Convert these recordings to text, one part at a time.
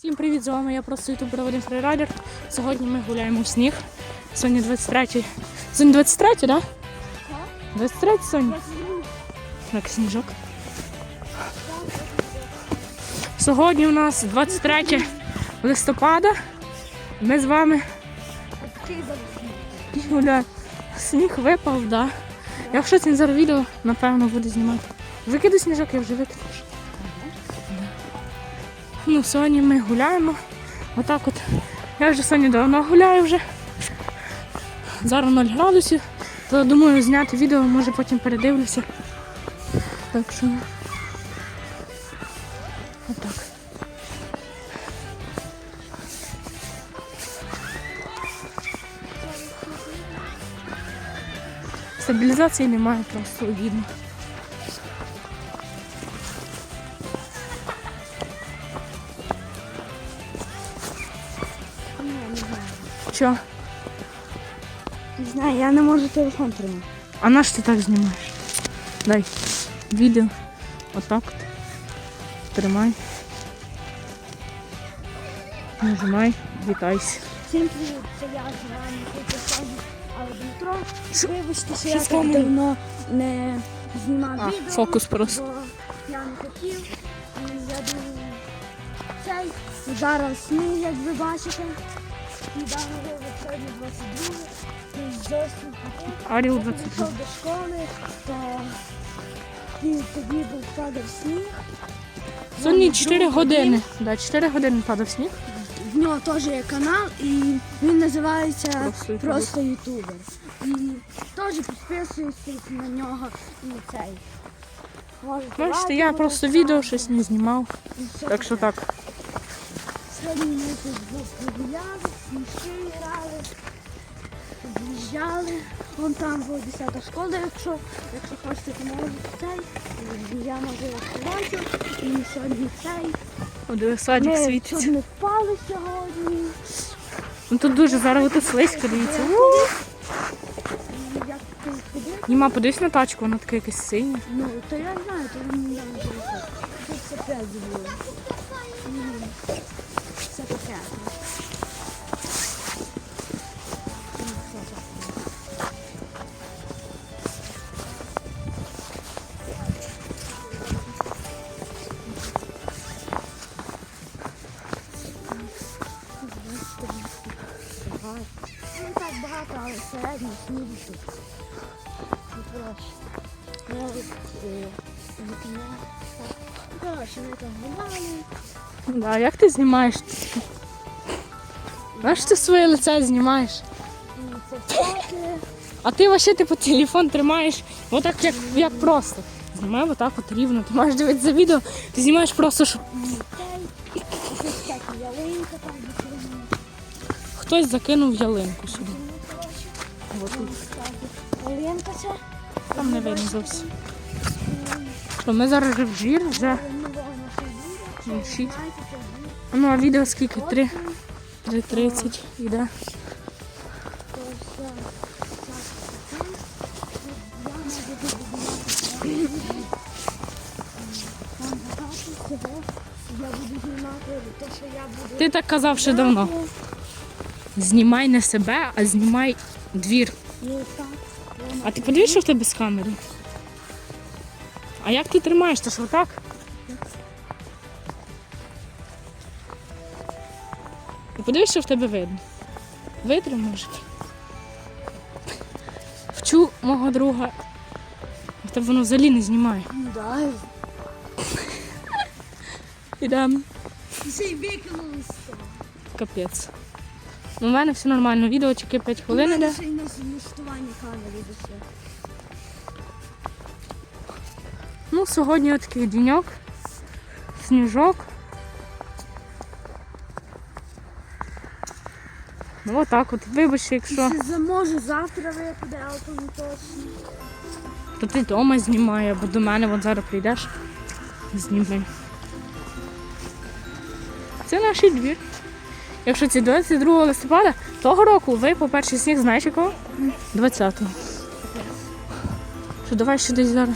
Всім привіт, з вами я просто ютубер Вадим Фрейрайдер. Сьогодні ми гуляємо в сніг. Сьогодні 23. Сьогодні 23, так? Да? 23 сьогодні. Так, сніжок. Сьогодні у нас 23 листопада. Ми з вами гуляємо. Сніг випав, так. Да. Якщо це зараз відео, напевно, буде знімати. Викиду сніжок, я вже викину. Ну, сьогодні ми гуляємо. Отак от. Я вже сьогодні давно гуляю вже. Зараз 0 градусів. То думаю зняти відео, може потім передивлюся. Так що. Отак. Стабілізації немає, просто видно. Що? Не знаю, я не можу телефон тримати. А на що ти так знімаєш? Дай відео. Отак от. Тримай. Нажимай, вітайся. Всім привіт, це я з вами але Дмитро. Вибачте, що я так давно не знімав А, відео. фокус просто. Бо я не хотів. І я думаю, цей зараз сніг, як ви бачите. Недавно вивод 22 і зовсім. Аріл Я 22. прийшов до школи, то і тоді був падав сніг. Сьогодні 4 друг години. Да, 4 години падав сніг. В нього теж є канал і він називається Просто ютубер. Просто ютубер. І теж підписуйтесь на нього і цей. Можете Бачите, я просто відео щось не знімав. і все Так що таке. так. Сьогодні ми тут погуляли, смішки грали, об'їжджали. Вон там була 10 школа, якщо, якщо хочете, то можете цей. Я можу вас побачу. І сьогодні цей. О, садик Ми світиться. чуть не впали сьогодні. Ну тут дуже зараз тут слизько, дивіться. Як ти ходив? Німа, подивись на тачку, вона така якась синя. Ну, то я знаю, то він не телефон. Тут все п'ять було. Ну, не так багато, але середньо снігу тут. Ну, коротше. Е. Ну, ми там гуляли. Да, як ти знімаєш? Знаєш, ти своє лице знімаєш? І це фото. А ти вообще типу телефон тримаєш отак, як, як просто. Знімай отак от рівно. Ти маєш дивитися за відео, ти знімаєш просто, щоб. Хтось закинув ялинку сюди. Ялинка це. Там не видно зовсім. Що, ми зараз вже в жір, вже. Ну. А відео скільки? Три? 3.30 іде. Ти так казав ще давно. Знімай не себе, а знімай двір. Ну. А ти подивись, що в тебе з камери? А як ти тримаєш? Ти ж отак? Подивись, що в тебе видно. Витри, може. Вчу мого друга. В тебе воно взагалі не знімає. Ну да. Ідемо. Ще й викинулося. Капець. У мене все нормально. Відео тільки 5 хвилин іде. Ще й на налаштування камери все. Ну, сьогодні такий деньок. Сніжок. Ну отак от. Вибачте, якщо. Ще заможу завтра випаде, але то не точно. То ти вдома знімай, або до мене от зараз прийдеш. Зніми. Це наш двір. Якщо це 22 листопада, того року випав перший сніг, знаєш якого? 20-го. Що давай ще десь зараз.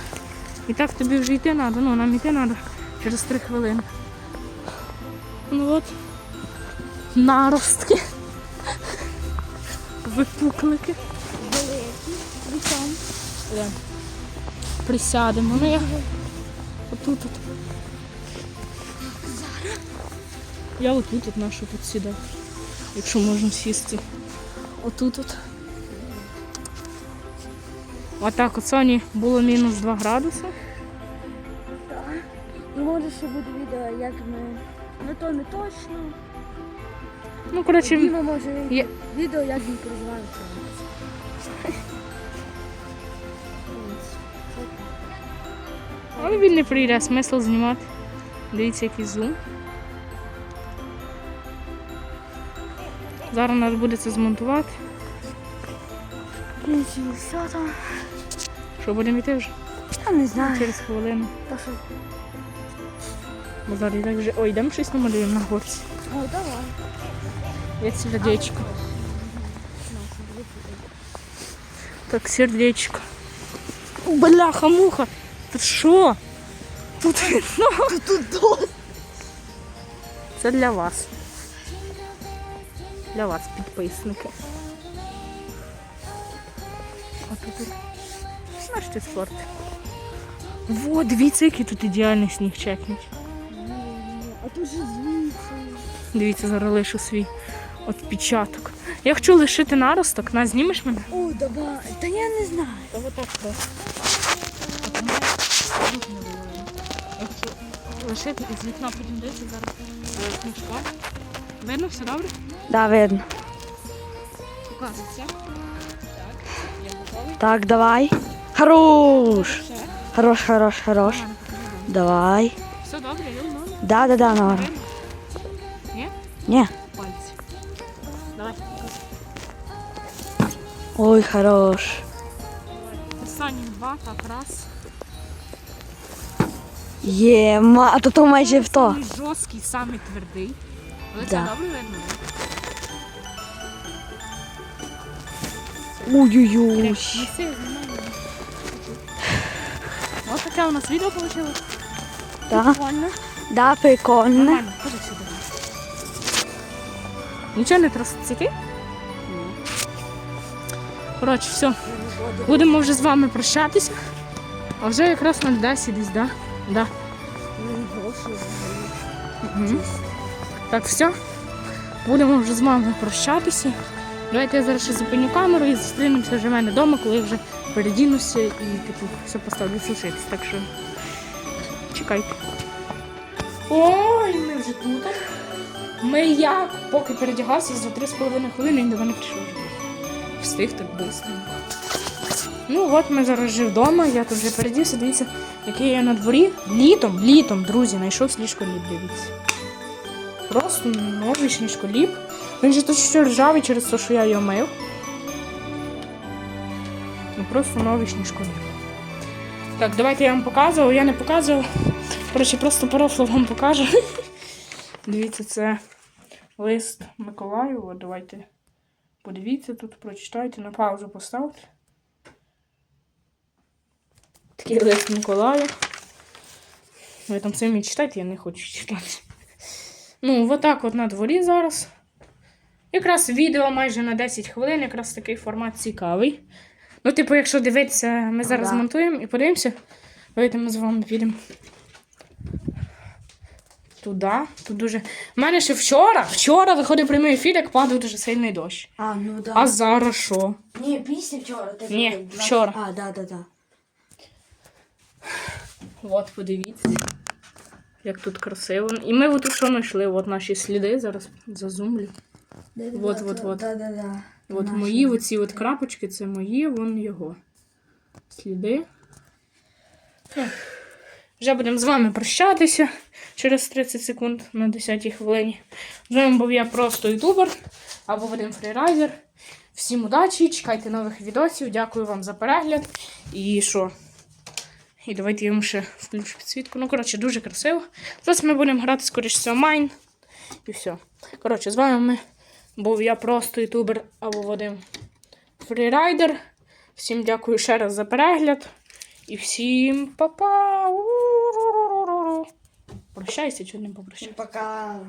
І так тобі вже йти треба, ну нам йти треба через 3 хвилини. Ну от, наростки. Випуклики. Великі. Присядемо. Ну я отут. От. Я отут от нашу тут сідав. Якщо можна сісти. Отут от. Отак от Соні було мінус 2 градуси. Так. І може ще буде відео, як ми. Ну то не точно. Ну, коротше, Діма може є- відео, як він проживається. але він не прийде, смисл знімати. Дивіться, який зум. Зараз треба буде це змонтувати. Все там. Що будемо йти вже Я не знаю. через хвилину. Та що? Бо зараз і так вже. Ой, йдемо щось намалюємо на горці. О, давай. Я сердечко. Так, сердечко. Бляха, муха. Тут що? Тут вікно. Тут Це для вас. Для вас, підписники. А тут. Знаєш ти спорт. Во, дивіться, який тут ідеальний сніг чекнуть. А тут же звідси. Дивіться, зараз лишу свій відпечаток. Я хочу лишити наросток, на знімеш мене? О, давай. Та я не знаю. Та вот так просто. Лишити із вікна потім дивитися зараз е, книжка. Видно, все добре? Да, видно. Показується. Так. Давай. Хорош. Хорош, хорош, хорош. Давай. Все добре, я норм. Да, да, да, норм. Видно? Ні? Ні. Пальці. Давай, показуй. Ой, хорош. Останні два, так, раз. Є, а то то майже в то. Самий жорсткий, самий твердий. Добре видно. Ой-ой-ой. Ось таке у нас відео вийшло. Да, Прикольно. да, прикольно. Нормально, ходи сюди. Нічого не тростики? Коротше, все. Будемо вже з вами прощатися. А вже якраз на 10 десь, да? Да. Мгм. Так, все. Будемо вже з вами прощатися. Давайте я зараз ще зупиню камеру і зустрінемося вже в мене вдома, коли я вже передінуся і типу все поставлю сушитися. Так що чекайте. Ой, ми вже тут. Ми як, поки передягався за 3,5 хвилини, він до мене прийшов. Встиг так швидко. Ну от ми зараз вже вдома, я тут вже передівся, дивіться, який я на дворі. Літом, літом, друзі, знайшов сліжко ліжколіп, дивіться. Просто новий ліжколіп. Він же ще ржавий через те, що я його мив. Ну просто новий ліжколіп. Так, давайте я вам показував, я не показував. Коротше, просто порофло вам покажу. Дивіться, це лист Миколаю. От давайте подивіться тут, прочитайте, на паузу поставте. Такий лист Миколаю. Ви там самі читайте, я не хочу читати. Ну, отак от на дворі зараз. Якраз відео майже на 10 хвилин, якраз такий формат цікавий. Ну, типу, якщо дивитися, ми зараз да. монтуємо і подивимося. Давайте ми з вами підемо. Туди. Тут дуже. У мене ще вчора, вчора виходив прямий ефір, як падав дуже сильний дощ. А, ну да. А зараз що? Ні, після вчора. так Ні, вчора. А, да, да, да. От, подивіться. Як тут красиво. І ми отут що знайшли? От наші сліди. Зараз зазумлю. Вот, вот, вот. Да, да, да. От Наші. мої оці от крапочки, це мої, вон його. Сліди. Все. Вже будемо з вами прощатися через 30 секунд на 10 хвилині. З вами був я просто ютубер або Вадим Фрірайзер. Всім удачі, чекайте нових відосів. Дякую вам за перегляд. І що? І давайте я вам ще включу підсвітку. Ну, коротше, дуже красиво. Зараз ми будемо грати, скоріше всього, майн. І все. Коротше, з вами ми був я просто ютубер або Вадим Фрірайдер. Всім дякую ще раз за перегляд. І всім па-па! Прощайся, чого не попрощайся. Пока.